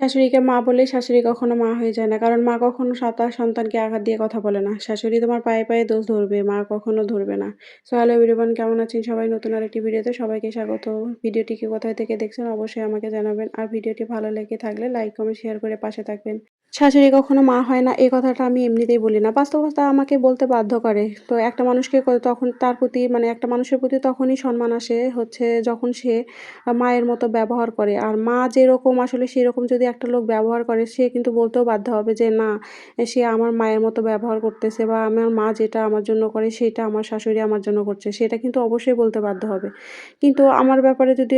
শাশুড়িকে মা বলে শাশুড়ি কখনো মা হয়ে যায় না। কারণ মা কখনো সাতা সন্তানকে আঘাত দিয়ে কথা বলে না। শাশুড়ি তোমার পায়ে, পায়ে দোষ ধরবে, মা কখনো ধরবে না। সো হ্যালো এভরিওয়ান কেমন আছেন সবাই? নতুন আরেকটি ভিডিওতে সবাইকে স্বাগত। ভিডিওটিকে কোথায় থেকে দেখছেন অবশ্যই আমাকে জানাবেন। আর ভিডিওটি ভালো লেগে থাকলে লাইক, কমেন্ট, শেয়ার করে পাশে থাকবেন। শাশুড়ি কখনো মা হয় না, এই কথাটা আমি এমনিতেই বলি না। বাস্তবতা আমাকে বলতে বাধ্য করে। তো একটা মানুষকে তখন তার প্রতি মানে একটা মানুষের প্রতি তখনই সম্মান আসে হচ্ছে যখন সে মায়ের মতো ব্যবহার করে। আর মা যেরকম, আসলে সেরকম যদি একটা লোক ব্যবহার করে, সে কিন্তু বলতেও বাধ্য হবে যে, না, সে আমার মায়ের মতো ব্যবহার করতেছে বা আমার মা যেটা আমার জন্য করে, সেটা আমার শাশুড়ি আমার জন্য করছে। সেটা কিন্তু অবশ্যই বলতে বাধ্য হবে। কিন্তু আমার ব্যাপারে যদি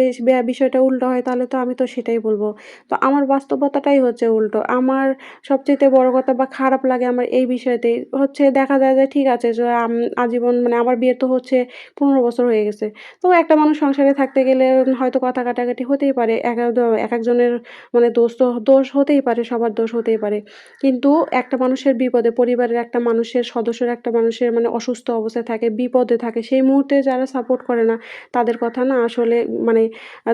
বিষয়টা উল্টো হয়, তাহলে তো আমি তো সেটাই বলব তো আমার বাস্তবতাটাই হচ্ছে উল্টো। আমার সবচাইতে বড় কথা বা খারাপ লাগে আমার এই বিষয়তেই হচ্ছে দেখা যায় যে ঠিক আছে যে আজীবন মানে আমার বিয়ে তো হচ্ছে ১৫ বছর হয়ে গেছে। তো একটা মানুষ সংসারে থাকতে গেলে হয়তো কথা কাটাকাটি হতেই পারে। এক এক দ একেকজনের মানে দোষ তো দোষ হতেই পারে, সবার দোষ হতেই পারে। কিন্তু একটা মানুষের বিপদে পরিবারের একটা মানুষের সদস্যের একটা মানুষের মানে অসুস্থ অবস্থায় থাকে, বিপদে থাকে সেই মুহূর্তে যারা সাপোর্ট করে না তাদের কথা না আসলে মানে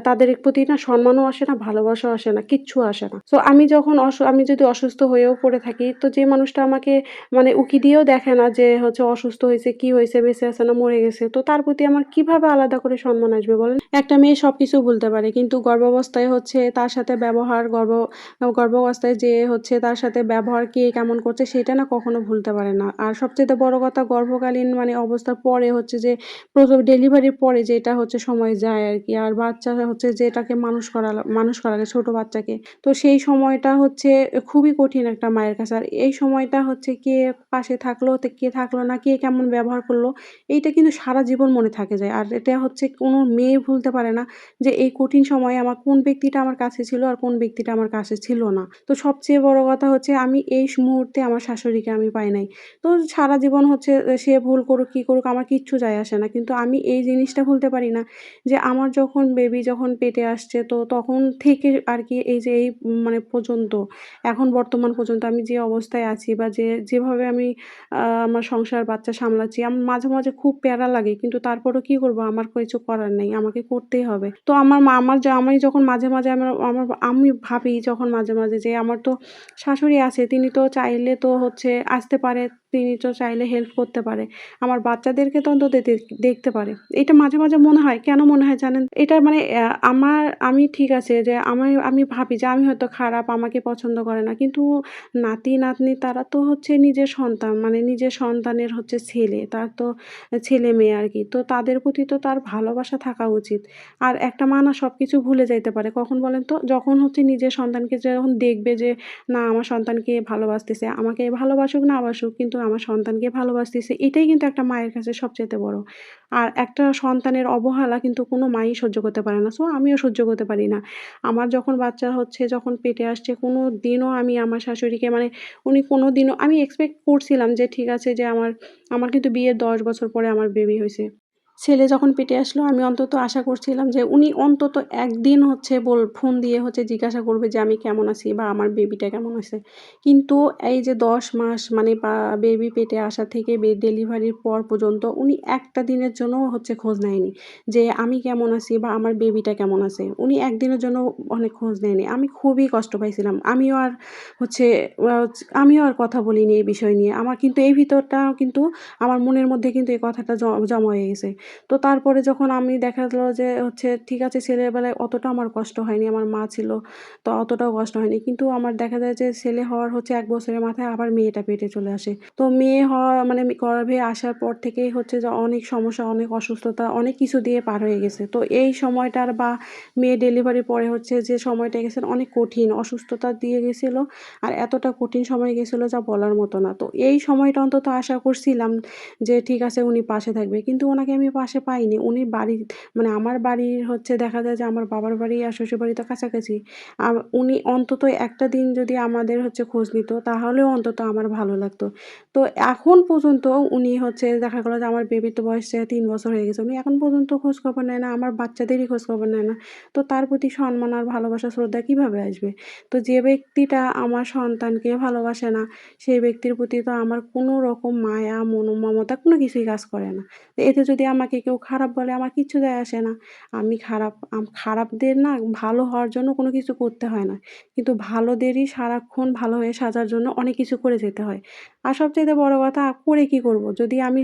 তাদের প্রতি না সম্মানও আসে না, ভালোবাসাও আসে না, কিচ্ছু আসে না। তো আমি যখন আমি যদি অসুস্থ হয়েও পড়ে থাকি তো যে মানুষটা আমাকে মানে উকি দিয়েও দেখে না যে হচ্ছে অসুস্থ হয়েছে, কি হয়েছে, বেঁচে আছে না মরে গেছে। তো তার প্রতি আমার কীভাবে আলাদা করে সম্মান আসবে বলেন? একটা মেয়ে সব কিছু ভুলতে পারে কিন্তু গর্ভাবস্থায় হচ্ছে তার সাথে ব্যবহার গর্ভ গর্ভাবস্থায় যে হচ্ছে তার সাথে ব্যবহার কে কেমন করছে সেটা না কখনো ভুলতে পারে না। আর সবচেয়ে বড় কথা গর্ভকালীন মানে অবস্থার পরে হচ্ছে যে প্রসব ডেলিভারির পরে যেটা হচ্ছে সময় যায় আর কি আর বাচ্চা হচ্ছে যেটাকে মানুষ করা মানুষ করা লাগে ছোট বাচ্চাকে। তো সেই সময়টা হচ্ছে খুবই কঠিন একটা মায়ের কাছে। আর এই সময়টা হচ্ছে কে পাশে থাকল, কে থাকল না, কে কেমন ব্যবহার করল এইটা কিন্তু সারা জীবন মনে থাকে যায়। আর এটা হচ্ছে কোনো মেয়ে ভুলতে পারে না যে এই কঠিন সময়ে আমার কোন ব্যক্তিটা আমার কাছে ছিল আর কোন ব্যক্তিটা আমার কাছে ছিল না। তো সবচেয়ে বড় কথা হচ্ছে আমি এই মুহূর্তে আমার শাশুড়িকে আমি পাই নাই। তো সারা জীবন হচ্ছে সে ভুল করুক, কি করুক আমার কিচ্ছু যায় আসে না। কিন্তু আমি এই জিনিসটা ভুলতে পারি না যে আমার যখন বেবি যখন পেটে আসছে তো তখন থেকে আর কি এই যে এই মানে পর্যন্ত এখন বর্তমান পর্যন্ত আমি যে অবস্থায় আছি বা যে যেভাবে আমি আমার সংসার বাচ্চা সামলাচ্ছি আমার মাঝে, মাঝে খুব প্যারা লাগে। কিন্তু তারপরেও কি করব? আমার কিছু করার নেই। আমাকে করতেই হবে। তো আমার মা আমার আমি যখন মাঝে, মাঝে আমার আমার আমি ভাবি যখন মাঝে, মাঝে যে আমার তো শাশুড়ি আছে তিনি তো চাইলে তো হচ্ছে আসতে পারে, তিনি তো চাইলে হেল্প করতে পারে। আমার বাচ্চাদেরকে তো অন্তত দেখতে পারে। এটা মাঝে, মাঝে মনে হয়। কেন মনে হয় জানেন? এটা মানে আমার আমি ঠিক আছে যে আমি আমি ভাবি যে আমি হয়তো খারাপ, আমাকে পছন্দ করে না। কিন্তু নাতি-নাতনি তারা তো হচ্ছে নিজের সন্তান। মানে নিজের সন্তানের হচ্ছে ছেলে। তার তো ছেলে-মেয়ে আর কি তো তাদের প্রতি তো তার ভালোবাসা থাকা উচিত। আর একটা মা না সবকিছু ভুলে যাইতে পারে। কখন বলেন তো? যখন হচ্ছে নিজের সন্তানকে যখন দেখবে যে না আমার সন্তানকে ভালোবাসতেছে। আমাকে ভালোবাসুক না বাসুক কিন্তু আমার সন্তানকে ভালোবাসতেছে। এটাই কিন্তু একটা মায়ের কাছে সবচেয়ে বড়। আর একটা সন্তানের অবহেলা কিন্তু কোনো মাই সহ্য করতে পারে না। সো আমিও সহ্য করতে পারি না। আমার যখন বাচ্চা হচ্ছে, যখন পেটে আসছে, কোনো দিনও আমি আমার শাশুড়িকে মানে উনি কোনো দিনও, আমি এক্সপেক্ট করছিলাম যে ঠিক আছে যে আমার আমার কিন্তু বিয়ের ১০ বছর পরে আমার বেবি হইছে। ছেলে যখন পেটে আসলো, আমি অন্তত আশা করছিলাম যে উনি অন্তত একদিন হচ্ছে বল, ফোন দিয়ে হচ্ছে জিজ্ঞাসা করবে যে আমি কেমন আছি বা আমার বেবিটা কেমন আছে। কিন্তু এই যে ১০ মাস মানে বেবি পেটে আসা থেকে ডেলিভারির পর পর্যন্ত উনি একটা দিনের জন্যও হচ্ছে খোঁজ নেয়নি। যে আমি কেমন আছি বা আমার বেবিটা কেমন আছে। উনি একদিনের জন্য অনেক খোঁজ নেয়নি। আমি খুবই কষ্ট পাইছিলাম। আমিও আর হচ্ছে, আমিও আর কথা বলিনি এই বিষয় নিয়ে। আমার কিন্তু এই ভিতরটাও কিন্তু, আমার মনের মধ্যে কিন্তু এই কথাটা জমা হয়ে গেছে। তো তারপরে যখন আমি দেখা গেল যে হচ্ছে ঠিক আছে ছেলের বেলায় অতটা আমার কষ্ট হয়নি। আমার মা ছিল তো অতটাও কষ্ট হয়নি। কিন্তু আমার দেখা যায় যে ছেলে হওয়ার হচ্ছে এক বছরের মাথায় আবার মেয়েটা পেটে চলে আসে। তো মেয়ে হওয়া মানে গর্ভে আসার পর থেকেই হচ্ছে যে অনেক সমস্যা, অনেক অসুস্থতা, অনেক কিছু দিয়ে পার হয়ে গেছে। তো এই সময়টার বা মেয়ে ডেলিভারির পরে হচ্ছে যে সময়টা গেছে অনেক কঠিন অসুস্থতা দিয়ে গেছিল। আর এতটা কঠিন সময় গেছিল যা বলার মতো না। তো এই সময়টা অন্তত আশা করছিলাম যে ঠিক আছে উনি পাশে থাকবে। কিন্তু ওনাকে আমি পাশে পাইনি। উনি বাড়ি মানে আমার বাড়ির হচ্ছে দেখা যায় যে আমার বাবার বাড়ি আর শ্বশুরবাড়ি তো কাছাকাছি। উনি অন্তত একটা দিন যদি আমাদের হচ্ছে খোঁজ নিত তাহলেও অন্তত আমার ভালো লাগতো। তো এখন পর্যন্ত উনি হচ্ছে দেখা গেলো যে আমার বেবির তো বয়স ৩ বছর হয়ে গেছে। উনি এখন পর্যন্ত খোঁজখবর নেয় না। আমার বাচ্চাদেরই খোঁজখবর নেয় না। তো তার প্রতি সম্মান আর ভালোবাসা শ্রদ্ধা কীভাবে আসবে? তো যে ব্যক্তিটা আমার সন্তানকে ভালোবাসে না সেই ব্যক্তির প্রতি তো আমার কোনো রকম মায়া, মনো মমতা কোনো কিছুই কাজ করে না। এতে যদি আমাকে আমাকে কেউ খারাপ বলে, আমার কিচ্ছু যায় আসে না। আমি খারাপ খারাপদের না ভালো হওয়ার জন্য কোনো কিছু করতে হয় না। কিন্তু ভালোদেরই সারাক্ষণ ভালো হয়ে সাজার জন্য অনেক কিছু করে যেতে হয়। আর সবচাইতে বড় কথা, করে কি করব? যদি আমি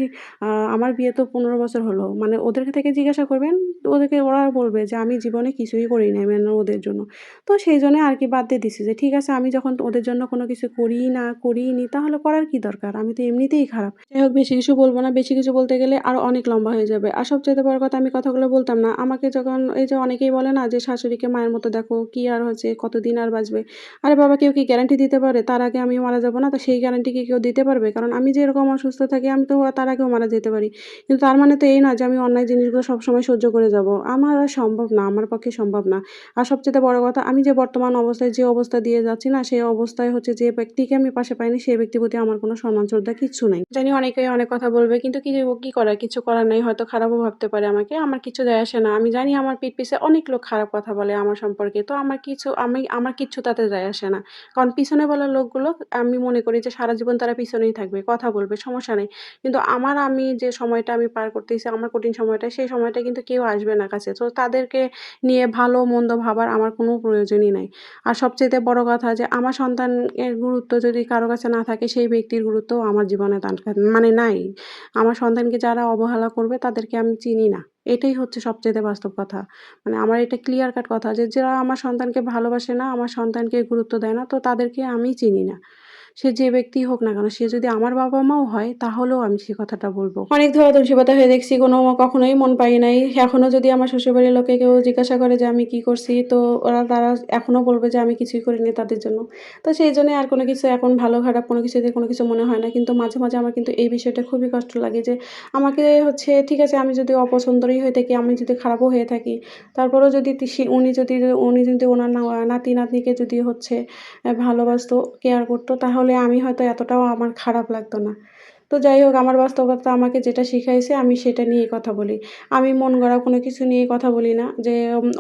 আমার বিয়ে তো পনেরো বছর হলো মানে ওদের থেকে জিজ্ঞাসা করবেন ওদেরকে ওরা বলবে যে, আমি জীবনে কিছুই করি নাই মানে ওদের জন্য। তো সেই জন্য আর কি বাদ দিয়ে দিছি যে, ঠিক আছে, আমি যখন ওদের জন্য কোনো কিছু করি না করিই নি তাহলে করার কি দরকার? আমি তো এমনিতেই খারাপ। যাই হোক, বেশি কিছু বলব না। বেশি কিছু বলতে গেলে আরও অনেক লম্বা হয়ে যাবে। আর সবচেয়ে বড় কথা, আমি কথাগুলো বলতাম না। আমাকে যখন এই যে অনেকেই বলে না যে, শাশুড়িকে মায়ের মতো দেখো, কি আর হচ্ছে কতদিন আর বাঁচবে? আরে বাবা, কেউ কি গ্যারান্টি দিতে পারে? তার আগে আমি মারা যাব না, তো সেই গ্যারান্টি কি কেউ দিতে পারবে? কারণ আমি যেরকম অসুস্থ থাকি, আমি তো তার আগেও মারা যেতে পারি। কিন্তু তার মানে তো এই না যে, আমি অন্যায় জিনিসগুলো সবসময় সহ্য করে যাব। আমার আর সম্ভব না, আমার পক্ষে সম্ভব না। আর সবচেয়ে বড় কথা, আমি যে বর্তমান অবস্থায় যে অবস্থা দিয়ে যাচ্ছি না, সেই অবস্থায় হচ্ছে যে ব্যক্তিকে আমি পাশে পাইনি, সেই ব্যক্তির প্রতি আমার কোনো সম্মান শ্রদ্ধা কিচ্ছু নাই। জানি অনেকেই অনেক কথা বলবে, কিন্তু কি করার? কিছু করার নেই হয়তো খারাপও ভাবতে পারে আমাকে। আমার কিছু যায় আসে না। আমি জানি আমার পিঠ পিছে অনেক লোক খারাপ কথা বলে আমার সম্পর্কে। তো আমার কিছু, আমি, আমার কিচ্ছু তাতে যায় আসে না। কারণ পিছনে বলা লোকগুলো, আমি মনে করি যে সারা জীবন তারা পিছনেই থাকবে, কথা বলবে, সমস্যা নেই। কিন্তু আমার, আমি যে সময়টা আমি পার করতেছি, আমার কঠিন সময়টা, সেই সময়টা কিন্তু কেউ আসবে না কাছে। তো তাদেরকে নিয়ে ভালো, মন্দ ভাবার আমার কোনো প্রয়োজনই নাই। আর সবচেয়ে বড় কথা যে আমার সন্তানের গুরুত্ব যদি কারও কাছে না থাকে, সেই ব্যক্তির গুরুত্ব আমার জীবনে মানে নাই। আমার সন্তানকে যারা অবহেলা করবে তাদেরকে আমি চিনি না। এটাই হচ্ছে সবচেয়ে বাস্তব কথা। মানে আমার এটা ক্লিয়ার কাট কথা যে, যারা আমার সন্তানকে ভালোবাসে না, আমার সন্তানকে গুরুত্ব দেয় না, তো তাদেরকে আমি চিনি না। সে যে ব্যক্তি হোক না কেন, সে যদি আমার বাবা মাও হয়, তাহলেও আমি সে কথাটা বলব। অনেক ধরা তুলসীপাতা হয়ে দেখছি, কোনো কখনোই মন পাই নাই। এখনও যদি আমার শ্বশুরবাড়ির লোকে কেউ জিজ্ঞাসা করে যে আমি কি করছি, তো ওরা, তারা এখনও বলবে যে আমি কিছুই করিনি তাদের জন্য। তো সেই জন্য আর কোনো কিছু এখন ভালো, খারাপ কোনো কিছুতে কোনো কিছু মনে হয় না। কিন্তু মাঝে মাঝে আমার কিন্তু এই বিষয়টা খুবই কষ্ট লাগে যে আমাকে হচ্ছে, ঠিক আছে, আমি যদি অপছন্দরই হয়ে থাকি, আমি যদি খারাপও হয়ে থাকি, তারপরেও যদি উনি যদি উনি যদি ওনার নাতি নাতনিকে যদি হচ্ছে ভালোবাসতো কেয়ার করতো, তাহলে আমি হয়তো এতটাও আমার খারাপ লাগতো না। তো যাই হোক, আমার বাস্তবতা আমাকে যেটা শিখাইছে আমি সেটা নিয়ে কথা বলি। আমি মন গড়া কোনো কিছু নিয়ে কথা বলি না, যে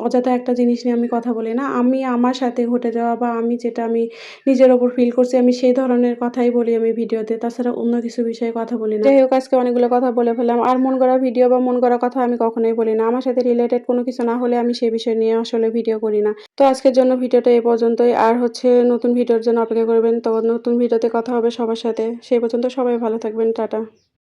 অযথা একটা জিনিস নিয়ে আমি কথা বলি না। আমি আমার সাথে ঘটে যাওয়া বা আমি যেটা আমি নিজের ওপর ফিল করছি, আমি সেই ধরনের কথাই বলি আমি ভিডিওতে। তাছাড়া অন্য কিছু বিষয়ে কথা বলি না। যাই হোক, আজকে অনেকগুলো কথা বলে ফেললাম। আর মন গড়া ভিডিও বা মন গড়া কথা আমি কখনোই বলি না। আমার সাথে রিলেটেড কোনো কিছু না হলে আমি সেই বিষয় নিয়ে আসলে ভিডিও করি না। তো আজকের জন্য ভিডিওটা এ পর্যন্তই। আর হচ্ছে, নতুন ভিডিওর জন্য অপেক্ষা করবেন। তো নতুন ভিডিওতে কথা হবে সবার সাথে। সেই পর্যন্ত সবাই ভালো থাকবেন টাটা।